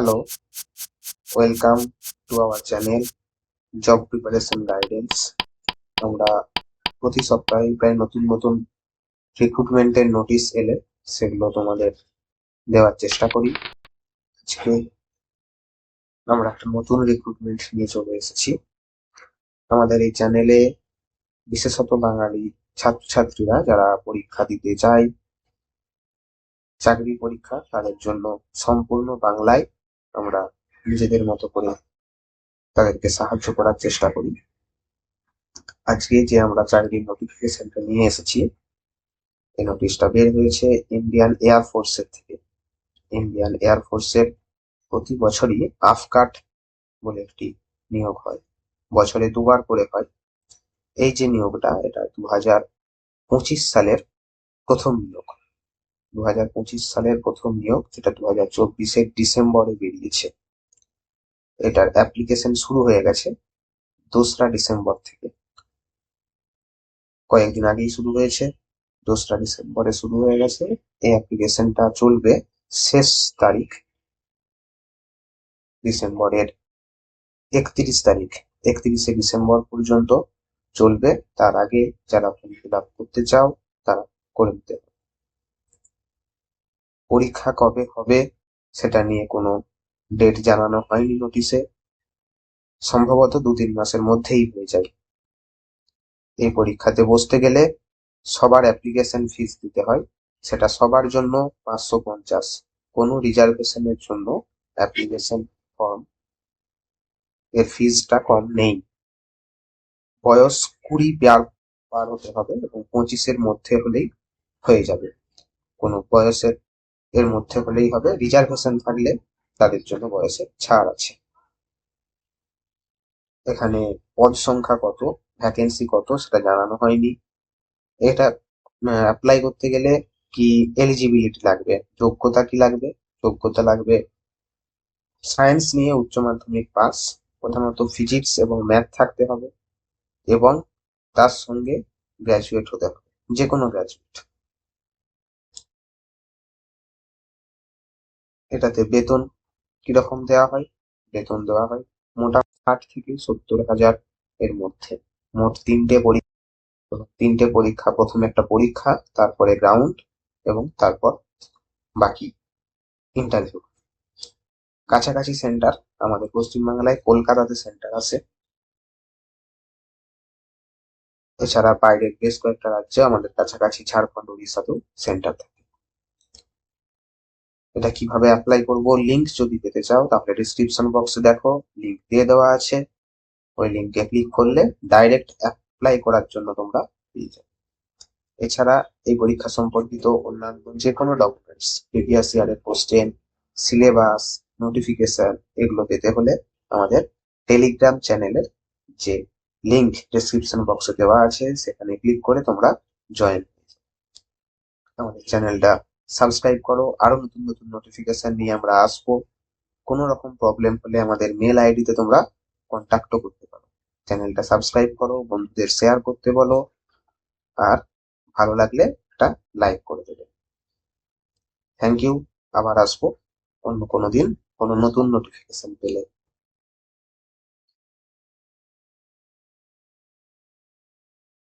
Hello welcome to our channel job preparation guidance আমরা প্রতি সপ্তাহে প্রায় নতুন নতুন রিক্রুটমেন্টের নোটিশ এলে সেগুলো তোমাদের দেওয়ার চেষ্টা করি। আজকে আমরা একটা নতুন রিক্রুটমেন্ট নিয়ে চলে এসেছি। আমাদের এই চ্যানেলে বিশেষত বাঙালি ছাত্রছাত্রীরা যারা পরীক্ষা দিতে চায়, চাকরি পরীক্ষা, তাদের জন্য সম্পূর্ণ বাংলায় আমরা নিজেদের মতো করে তাদেরকে সাহায্য করার চেষ্টা করি। আজকে যে আমরা চাকরির নোটিফিকেশনটা নিয়ে এসেছি, এই নোটিশটা বের হয়েছে ইন্ডিয়ান এয়ার ফোর্সের থেকে। ইন্ডিয়ান এয়ার ফোর্সের প্রতি বছরই আফকাট বলে একটি নিয়োগ হয়। বছরে দুবার করে হয়। এই যে নিয়োগটা, এটা দু হাজার পঁচিশ সালের প্রথম নিয়োগ। দু সালের প্রথম নিয়োগ, যেটা দু হাজার চব্বিশের ডিসেম্বরে বেরিয়েছে। এটার অ্যাপ্লিকেশন শুরু হয়ে গেছে দোসরা ডিসেম্বর থেকে। কয়েকদিন আগেই শুরু হয়েছে, দোসরা ডিসেম্বরে শুরু হয়ে গেছে। এই অ্যাপ্লিকেশনটা চলবে শেষ তারিখ, ডিসেম্বরের একত্রিশ তারিখ। একত্রিশে ডিসেম্বর পর্যন্ত চলবে। তার আগে যারা ফর্ম ফিল আপ করতে চাও, তারা করে নিতে পরীক্ষা কবে হবে সেটা নিয়ে কোনো ডেট জানানো হয়নি নোটিশে সম্ভবত দু তিন মাসের মধ্যেই হয়ে যায় এই পরীক্ষাতে বসতে গেলে সবার অ্যাপ্লিকেশন ফিস দিতে হয়, সেটা সবার জন্য পাঁচশো পঞ্চাশ। কোনো রিজার্ভেশনের জন্য অ্যাপ্লিকেশন ফর্ম এর ফিজটা কম নেই। বয়স কুড়ি পার পার হতে হবে এবং পঁচিশের মধ্যে হলেই হয়ে যাবে। কোনো বয়সের এর মধ্যে হলেই হবে। রিজার্ভেশন থাকলে তাদের জন্য বয়সের ছাড় আছে। এখানে পদ সংখ্যা কত ভ্যাকেন্সি কত সেটা জানানো হয়নি। এটা অ্যাপ্লাই করতে গেলে কি এলিজিবিলিটি লাগবে, যোগ্যতা কি লাগবে? যোগ্যতা লাগবে সায়েন্স নিয়ে উচ্চ মাধ্যমিক পাস প্রধানত ফিজিক্স এবং ম্যাথ থাকতে হবে এবং তার সঙ্গে গ্র্যাজুয়েট হতে হবে যে কোনো গ্র্যাজুয়েট এটাতে বেতন কীরকম দেওয়া হয়? বেতন দেওয়া হয় মোটামুটি ষাট থেকে সত্তর হাজার এর মধ্যে। মোট তিনটে পরীক্ষা তিনটে পরীক্ষা। প্রথমে একটা পরীক্ষা, তারপরে গ্রাউন্ড এবং তারপর বাকি ইন্টারভিউ কাছাকাছি সেন্টার আমাদের পশ্চিমবাংলায় কলকাতাতে সেন্টার আছে। এছাড়া বাইরের বেশ কয়েকটা রাজ্যে আমাদের কাছাকাছি, ঝাড়খণ্ড, উড়িষ্যাতেও সেন্টার থাকে। এটা কীভাবে অ্যাপ্লাই করব? লিংক যদি পেতে চাও, তাহলে ডিসক্রিপশন বক্সে দেখো লিংক দিয়ে দেওয়া আছে। ওই লিংকে ক্লিক করলে ডাইরেক্ট অ্যাপ্লাই করার জন্য তোমরা পেয়ে যাবে। এছাড়া এই পরীক্ষা সম্পর্কিত অন্যান্য যে কোনো ডকুমেন্টস প্রিভিয়াস ইয়ারের কোশ্চেন সিলেবাস নোটিফিকেশন এগুলো পেতে হলে আমাদের টেলিগ্রাম চ্যানেলের যে লিংক ডেসক্রিপশন বক্সে দেওয়া আছে, সেখানে ক্লিক করে তোমরা জয়েন আমাদের চ্যানেলটা সাবস্ক্রাইব করো, আরও নতুন নতুন নোটিফিকেশন নিয়ে আমরা আসব। কোনো রকম প্রবলেম হলে আমাদের মেল আইডিতে তোমরা কন্ট্যাক্টও করতে পারো। চ্যানেলটা সাবস্ক্রাইব করো, বন্ধুদের শেয়ার করতে বলো, আর ভালো লাগলে একটা লাইক করে দেবে। থ্যাংক ইউ আবার আসব অন্য কোনো দিন কোনো নতুন নোটিফিকেশন পেলে।